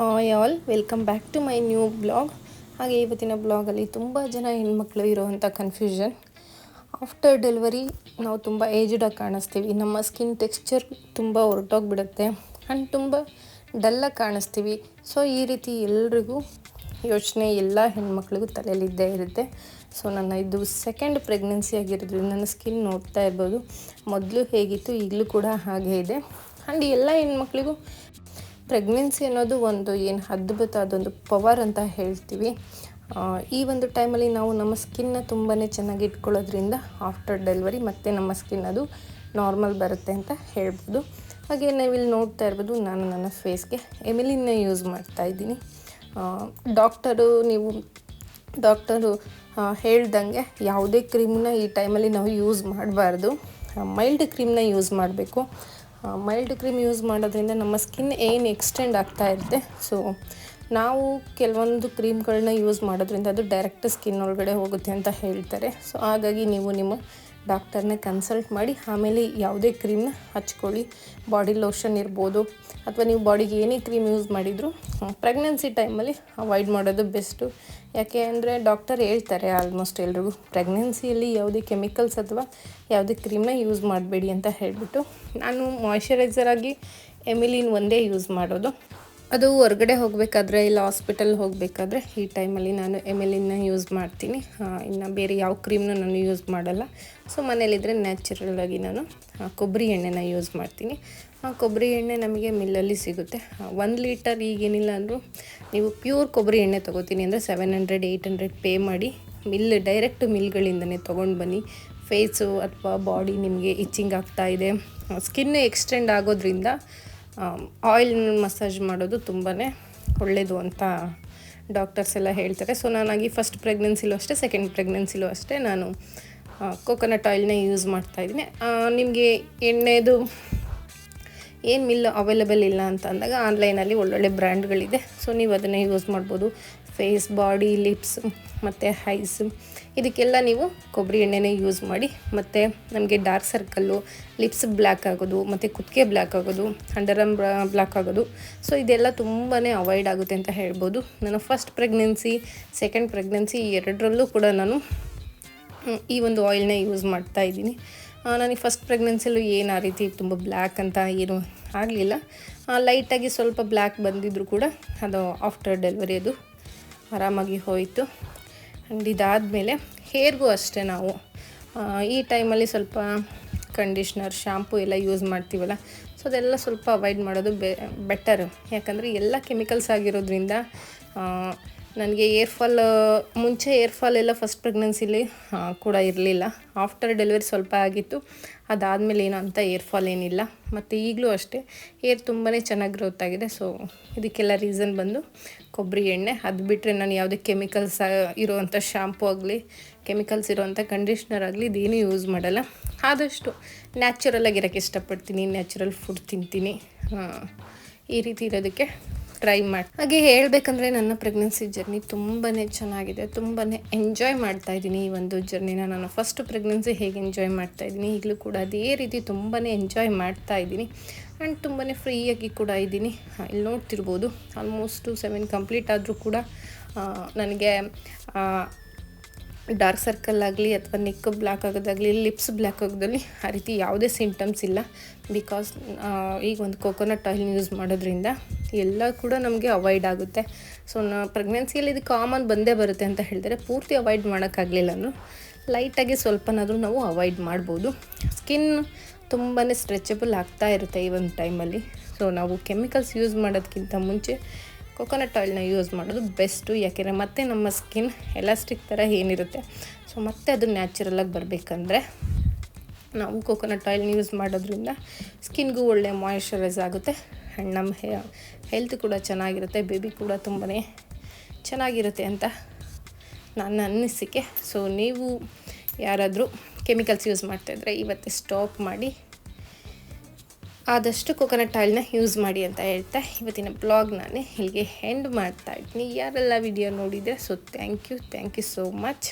All, welcome back to my new blog. ಹಾಗೆ ಇವತ್ತಿನ ಬ್ಲಾಗಲ್ಲಿ ತುಂಬ ಜನ ಹೆಣ್ಮಕ್ಳು ಇರೋವಂಥ ಕನ್ಫ್ಯೂಷನ್ ಆಫ್ಟರ್ ಡೆಲಿವರಿ ನಾವು ತುಂಬ ಏಜ್ಡಾಗಿ ಕಾಣಿಸ್ತೀವಿ. ನಮ್ಮ ಸ್ಕಿನ್ ಟೆಕ್ಸ್ಚರ್ ತುಂಬ ಹೊರಟೋಗ್ಬಿಡುತ್ತೆ ಆ್ಯಂಡ್ ತುಂಬ ಡಲ್ಲಾಗಿ ಕಾಣಿಸ್ತೀವಿ. ಸೊ ಈ ರೀತಿ ಎಲ್ರಿಗೂ ಯೋಚನೆ ಎಲ್ಲ ಹೆಣ್ಮಕ್ಳಿಗೂ ತಲೆಯಲ್ಲಿದ್ದೇ ಇರುತ್ತೆ. ಸೊ ನನ್ನ ಇದು ಸೆಕೆಂಡ್ ಪ್ರೆಗ್ನೆನ್ಸಿ ಆಗಿರೋದ್ರಿಂದ ನನ್ನ ಸ್ಕಿನ್ ನೋಡ್ತಾ ಇರ್ಬೋದು. ಮೊದಲು ಹೇಗಿತ್ತು, ಈಗಲೂ ಕೂಡ ಹಾಗೆ ಇದೆ. ಆ್ಯಂಡ್ ಎಲ್ಲ ಹೆಣ್ಮಕ್ಳಿಗೂ ಪ್ರೆಗ್ನೆನ್ಸಿ ಅನ್ನೋದು ಒಂದು ಏನು ಅದ್ಭುತ, ಅದೊಂದು ಪವರ್ ಅಂತ ಹೇಳ್ತೀವಿ. ಈ ಒಂದು ಟೈಮಲ್ಲಿ ನಾವು ನಮ್ಮ ಸ್ಕಿನ್ನ ತುಂಬಾ ಚೆನ್ನಾಗಿ ಇಟ್ಕೊಳ್ಳೋದ್ರಿಂದ ಆಫ್ಟರ್ ಡೆಲಿವರಿ ಮತ್ತು ನಮ್ಮ ಸ್ಕಿನ್ ಅದು ನಾರ್ಮಲ್ ಬರುತ್ತೆ ಅಂತ ಹೇಳ್ಬೋದು. ಹಾಗೆ ನಾವಿಲ್ಲಿ ನೋಡ್ತಾ ಇರ್ಬೋದು, ನಾನು ನನ್ನ ಫೇಸ್ಗೆ. ಎಮಿಲಿನ ಯೂಸ್ ಮಾಡ್ತಾ ಇದ್ದೀನಿ. ಡಾಕ್ಟರು ನೀವು, ಡಾಕ್ಟರು ಹೇಳ್ದಂಗೆ ಯಾವುದೇ ಕ್ರೀಮ್ನ ಈ ಟೈಮಲ್ಲಿ ನಾವು ಯೂಸ್ ಮಾಡಬಾರ್ದು. ಮೈಲ್ಡ್ ಕ್ರೀಮ್ನ ಯೂಸ್ ಮಾಡಬೇಕು. ಮೈಲ್ಡ್ ಕ್ರೀಮ್ ಯೂಸ್ ಮಾಡೋದ್ರಿಂದ ನಮ್ಮ ಸ್ಕಿನ್ ಏನು ಎಕ್ಸ್ಟೆಂಡ್ ಆಗ್ತಾ ಇರುತ್ತೆ. ಸೊ ನಾವು ಕೆಲವೊಂದು ಕ್ರೀಮ್ಗಳನ್ನ ಯೂಸ್ ಮಾಡೋದ್ರಿಂದ ಅದು ಡೈರೆಕ್ಟ್ ಸ್ಕಿನ್ ಒಳಗಡೆ ಹೋಗುತ್ತೆ ಅಂತ ಹೇಳ್ತಾರೆ. ಸೊ ಹಾಗಾಗಿ ನೀವು ನಿಮ್ಮ ಡಾಕ್ಟರ್ನ ಕನ್ಸಲ್ಟ್ ಮಾಡಿ, ಆಮೇಲೆ ಯಾವುದೇ ಕ್ರೀಮ್ನ ಹಚ್ಕೊಳ್ಳಿ. ಬಾಡಿ ಲೋಷನ್ ಇರ್ಬೋದು, ಅಥವಾ ನೀವು ಬಾಡಿಗೆ ಏನೇ ಕ್ರೀಮ್ ಯೂಸ್ ಮಾಡಿದರೂ ಪ್ರೆಗ್ನೆನ್ಸಿ ಟೈಮಲ್ಲಿ ಅವಾಯ್ಡ್ ಮಾಡೋದು ಬೆಸ್ಟು ಯಾಕೆ ಅಂದರೆ ಡಾಕ್ಟರ್ ಹೇಳ್ತಾರೆ ಆಲ್ಮೋಸ್ಟ್ ಎಲ್ರಿಗೂ ಪ್ರೆಗ್ನೆನ್ಸಿಯಲ್ಲಿ ಯಾವುದೇ ಕೆಮಿಕಲ್ಸ್ ಅಥವಾ ಯಾವುದೇ ಕ್ರೀಮ್ನ ಯೂಸ್ ಮಾಡಬೇಡಿ ಅಂತ ಹೇಳಿಬಿಟ್ಟು, ನಾನು ಮಾಯ್ಶ್ಚರೈಸರ್ ಆಗಿ ಎಮಿಲಿನ್ ಒಂದೇ ಯೂಸ್ ಮಾಡೋದು. ಅದು ಹೊರಗಡೆ ಹೋಗಬೇಕಾದ್ರೆ, ಇಲ್ಲ ಹಾಸ್ಪಿಟಲ್ ಹೋಗಬೇಕಾದ್ರೆ, ಈ ಟೈಮಲ್ಲಿ ನಾನು ಎಮಿಲಿನ ಯೂಸ್ ಮಾಡ್ತೀನಿ. ಇನ್ನು ಬೇರೆ ಯಾವ ಕ್ರೀಮ್ನೂ ನಾನು ಯೂಸ್ ಮಾಡಲ್ಲ. ಸೊ ಮನೇಲಿದ್ದರೆ ನ್ಯಾಚುರಲ್ ಆಗಿ ನಾನು ಕೊಬ್ಬರಿ ಎಣ್ಣೆನ ಯೂಸ್ ಮಾಡ್ತೀನಿ. ಆ ಕೊಬ್ಬರಿ ಎಣ್ಣೆ ನಮಗೆ ಮಿಲ್ಲಲ್ಲಿ ಸಿಗುತ್ತೆ. ಒಂದು ಲೀಟರ್ ಈಗೇನಿಲ್ಲ ಅಂದರೂ, ನೀವು ಪ್ಯೂರ್ ಕೊಬ್ಬರಿ ಎಣ್ಣೆ ತೊಗೋತೀನಿ ಅಂದರೆ seven hundred eight hundred pay ಮಾಡಿ ಮಿಲ್ ಡೈರೆಕ್ಟ್ ಮಿಲ್ಗಳಿಂದನೇ ತೊಗೊಂಡು ಬನ್ನಿ. ಫೇಸು ಅಥವಾ ಬಾಡಿ ನಿಮಗೆ ಇಚ್ಚಿಂಗ್ ಆಗ್ತಾ ಇದೆ. ಸ್ಕಿನ್ ಎಕ್ಸ್ಟೆಂಡ್ ಆಗೋದ್ರಿಂದ ಆಯಿಲ್ ಮಸಾಜ್ ಮಾಡೋದು ತುಂಬಾ ಒಳ್ಳೆಯದು ಅಂತ ಡಾಕ್ಟರ್ಸ್ ಎಲ್ಲ ಹೇಳ್ತಾರೆ. ಸೊ ನಾನಾಗಿ ಫಸ್ಟ್ ಪ್ರೆಗ್ನೆನ್ಸಿಲೂ ಅಷ್ಟೇ ಸೆಕೆಂಡ್ ಪ್ರೆಗ್ನೆನ್ಸಿಲೂ ಅಷ್ಟೇ ನಾನು ಕೋಕೋನಟ್ ಆಯಿಲ್ನ ಯೂಸ್ ಮಾಡ್ತಾಯಿದ್ದೀನಿ ನಿಮಗೆ ಎಣ್ಣೆದು ಏನು ಮಿಲ್ ಅವೈಲೇಬಲ್ ಇಲ್ಲ ಅಂತ ಅಂದಾಗ ಆನ್ಲೈನಲ್ಲಿ ಒಳ್ಳೊಳ್ಳೆ ಬ್ರ್ಯಾಂಡ್ಗಳಿದೆ ಸೊ ನೀವು ಅದನ್ನೇ ಯೂಸ್ ಮಾಡ್ಬೋದು. ಫೇಸ್ ಬಾಡಿ ಲಿಪ್ಸ್ ಮತ್ತು ಹೈಸ್ ಇದಕ್ಕೆಲ್ಲ ನೀವು ಕೊಬ್ಬರಿ ಎಣ್ಣೆನೇ ಯೂಸ್ ಮಾಡಿ, ಮತ್ತು ನಮಗೆ ಡಾರ್ಕ್ ಸರ್ಕಲ್ಲು ಲಿಪ್ಸ್ ಬ್ಲ್ಯಾಕ್ ಆಗೋದು, ಮತ್ತು ಕುತ್ತಿಗೆ ಬ್ಲ್ಯಾಕ್ ಆಗೋದು ಅಂಡರಮ್ ಬ್ಲ್ಯಾಕ್ ಆಗೋದು. ಸೊ ಇದೆಲ್ಲ ತುಂಬಾ ಅವಾಯ್ಡ್ ಆಗುತ್ತೆ ಅಂತ ಹೇಳ್ಬೋದು. ನಾನು ಫಸ್ಟ್ ಪ್ರೆಗ್ನೆನ್ಸಿ ಸೆಕೆಂಡ್ ಪ್ರೆಗ್ನೆನ್ಸಿ ಎರಡರಲ್ಲೂ ಕೂಡ ನಾನು ಈ ಒಂದು ಆಯಿಲ್ನೇ ಯೂಸ್ ಮಾಡ್ತಾ ಇದ್ದೀನಿ. ನನಗೆ ಫಸ್ಟ್ ಪ್ರೆಗ್ನೆನ್ಸಿಯಲ್ಲೂ ಏನು ಆ ರೀತಿ ತುಂಬ ಬ್ಲ್ಯಾಕ್ ಅಂತ ಏನು ಆಗಲಿಲ್ಲ. ಲೈಟಾಗಿ ಸ್ವಲ್ಪ ಬ್ಲ್ಯಾಕ್ ಬಂದಿದ್ದರೂ ಕೂಡ ಅದು ಆಫ್ಟರ್ ಡೆಲಿವರಿ ಅದು ಆರಾಮಾಗಿ ಹೋಯಿತು. ಆ್ಯಂಡ್ ಇದಾದಮೇಲೆ ಹೇರ್ಗೂ ಅಷ್ಟೇ ನಾವು. ಈ ಟೈಮಲ್ಲಿ ಸ್ವಲ್ಪ ಕಂಡೀಷ್ನರ್ ಶ್ಯಾಂಪು ಎಲ್ಲ ಯೂಸ್ ಮಾಡ್ತೀವಲ್ಲ, ಸೊ ಅದೆಲ್ಲ ಸ್ವಲ್ಪ ಅವಾಯ್ಡ್ ಮಾಡೋದು ಬೆ, ಬೆಟರ್. ಯಾಕಂದರೆ ಎಲ್ಲ ಕೆಮಿಕಲ್ಸ್ ಆಗಿರೋದ್ರಿಂದ ನನಗೆ ಏರ್ ಫಾಲ್, ಮುಂಚೆ ಏರ್ ಫಾಲ್ ಎಲ್ಲ ಫಸ್ಟ್ ಪ್ರೆಗ್ನೆನ್ಸಿಲಿ ಕೂಡ ಇರಲಿಲ್ಲ. ಆಫ್ಟರ್ ಡೆಲಿವರಿ ಸ್ವಲ್ಪ ಆಗಿತ್ತು. ಅದಾದಮೇಲೆ ಏನೋ ಅಂತ ಏರ್ ಫಾಲ್ ಏನಿಲ್ಲ. ಮತ್ತು ಈಗಲೂ ಅಷ್ಟೇ, ಏರ್ ತುಂಬಾ ಚೆನ್ನಾಗಿ ಗ್ರೋತ್ ಆಗಿದೆ. ಸೊ ಇದಕ್ಕೆಲ್ಲ ರೀಸನ್ ಬಂದು ಕೊಬ್ಬರಿ ಎಣ್ಣೆ. ಅದು ಬಿಟ್ಟರೆ ನಾನು ಯಾವುದೇ ಕೆಮಿಕಲ್ಸ್ ಇರೋವಂಥ ಶಾಂಪೂ ಆಗಲಿ ಕೆಮಿಕಲ್ಸ್ ಇರೋವಂಥ ಕಂಡೀಷ್ನರ್ ಆಗಲಿ, ಇದೇನು ಯೂಸ್ ಮಾಡಲ್ಲ. ಆದಷ್ಟು ನ್ಯಾಚುರಲ್ ಆಗಿರೋಕ್ಕೆ ಇಷ್ಟಪಡ್ತೀನಿ. ನ್ಯಾಚುರಲ್ ಫುಡ್ ತಿಂತೀನಿ. ಈ ರೀತಿ ಇರೋದಕ್ಕೆ ಟ್ರೈ ಮಾಡಿ. ಹಾಗೆ ಹೇಳಬೇಕಂದ್ರೆ ನನ್ನ ಪ್ರೆಗ್ನೆನ್ಸಿ ಜರ್ನಿ ತುಂಬಾ ಚೆನ್ನಾಗಿದೆ. ತುಂಬಾ ಎಂಜಾಯ್ ಮಾಡ್ತಾ ಇದ್ದೀನಿ ಈ ಒಂದು ಜರ್ನಿನ ನಾನು ಫಸ್ಟ್ ಪ್ರೆಗ್ನೆನ್ಸಿ ಹೇಗೆ ಎಂಜಾಯ್ ಮಾಡ್ತಾ ಇದ್ದೀನಿ, ಈಗಲೂ ಕೂಡ ಅದೇ ರೀತಿ ತುಂಬಾ ಎಂಜಾಯ್ ಮಾಡ್ತಾ ಇದ್ದೀನಿ. ಆ್ಯಂಡ್ ತುಂಬಾ ಫ್ರೀಯಾಗಿ ಕೂಡ ಇದ್ದೀನಿ. ಇಲ್ಲಿ ನೋಡ್ತಿರ್ಬೋದು ಆಲ್ಮೋಸ್ಟು ಸೆವೆನ್ ಕಂಪ್ಲೀಟ್ ಆದರೂ ಕೂಡ ನನಗೆ ಡಾರ್ಕ್ ಸರ್ಕಲ್ ಆಗಲಿ ಅಥವಾ ನೆಕ್ ಬ್ಲ್ಯಾಕ್ ಆಗೋದಾಗಲಿ, ಲಿಪ್ಸ್ ಬ್ಲ್ಯಾಕ್ ಆಗೋದಲ್ಲಿ ಆ ರೀತಿ ಯಾವುದೇ ಸಿಂಟಮ್ಸ್ ಇಲ್ಲ. ಬಿಕಾಸ್ ಈಗ ಒಂದು ಕೋಕೋನಟ್ ಆಯಿಲ್ ಯೂಸ್ ಮಾಡೋದ್ರಿಂದ ಎಲ್ಲ ಕೂಡ ನಮಗೆ ಅವಾಯ್ಡ್ ಆಗುತ್ತೆ. ಸೊ ನಾ ಪ್ರೆಗ್ನೆನ್ಸಿಯಲ್ಲಿ ಇದು ಕಾಮನ್ ಬಂದೇ ಬರುತ್ತೆ ಅಂತ ಹೇಳಿದರೆ ಪೂರ್ತಿ ಅವಾಯ್ಡ್ ಮಾಡೋಕ್ಕಾಗಲಿಲ್ಲ ಅಂದರೂ. ಲೈಟಾಗಿ ಸ್ವಲ್ಪನಾದರೂ ನಾವು ಅವಾಯ್ಡ್ ಮಾಡ್ಬೋದು. ಸ್ಕಿನ್ ತುಂಬಾ ಸ್ಟ್ರೆಚಬಲ್ ಆಗ್ತಾ ಇರುತ್ತೆ ಈ ಒಂದು ಟೈಮಲ್ಲಿ ಸೊ ನಾವು ಕೆಮಿಕಲ್ಸ್ ಯೂಸ್ ಮಾಡೋದಕ್ಕಿಂತ ಮುಂಚೆ ಕೊಕೊನಟ್ ಆಯಿಲ್ನ ಯೂಸ್ ಮಾಡೋದು ಬೆಸ್ಟು ಯಾಕೆಂದರೆ ಮತ್ತೆ ನಮ್ಮ ಸ್ಕಿನ್ ಎಲಾಸ್ಟಿಕ್ ಥರ ಏನಿರುತ್ತೆ. ಸೊ ಮತ್ತೆ ಅದು ನ್ಯಾಚುರಲಾಗಿ ಬರಬೇಕಂದ್ರೆ ನಾವು ಕೊಕೊನಟ್ ಆಯಿಲ್ನ ಯೂಸ್ ಮಾಡೋದ್ರಿಂದ ಸ್ಕಿನ್ಗೂ ಒಳ್ಳೆ ಮಾಯಿಶ್ಚರೈಸ್ ಆಗುತ್ತೆ. ಆ್ಯಂಡ್ ನಮ್ಮ ಹೆಲ್ತ್ ಕೂಡ ಚೆನ್ನಾಗಿರುತ್ತೆ ಬೇಬಿ ಕೂಡ ತುಂಬಾ ಚೆನ್ನಾಗಿರುತ್ತೆ ಅಂತ ನನ್ನ ಅನ್ನಿಸಿಕೆ ಸೊ ನೀವು ಯಾರಾದರೂ ಕೆಮಿಕಲ್ಸ್ ಯೂಸ್ ಮಾಡ್ತಾಯಿದ್ರೆ ಇವತ್ತೇ ಸ್ಟಾಪ್ ಮಾಡಿ. ಆದಷ್ಟು ಕೊಕೊನಟ್ ಆಯಿಲ್ನ ಯೂಸ್ ಮಾಡಿ ಅಂತ ಹೇಳ್ತಾ ಇವತ್ತಿನ ಬ್ಲಾಗ್ ನಾನು ಇಲ್ಲಿಗೆ ಹೆಂಡ್ ಮಾಡ್ತಾ ಇದ್ದೀನಿ. ಯಾರೆಲ್ಲ ವಿಡಿಯೋ ನೋಡಿದರೆ so thank you thank you so much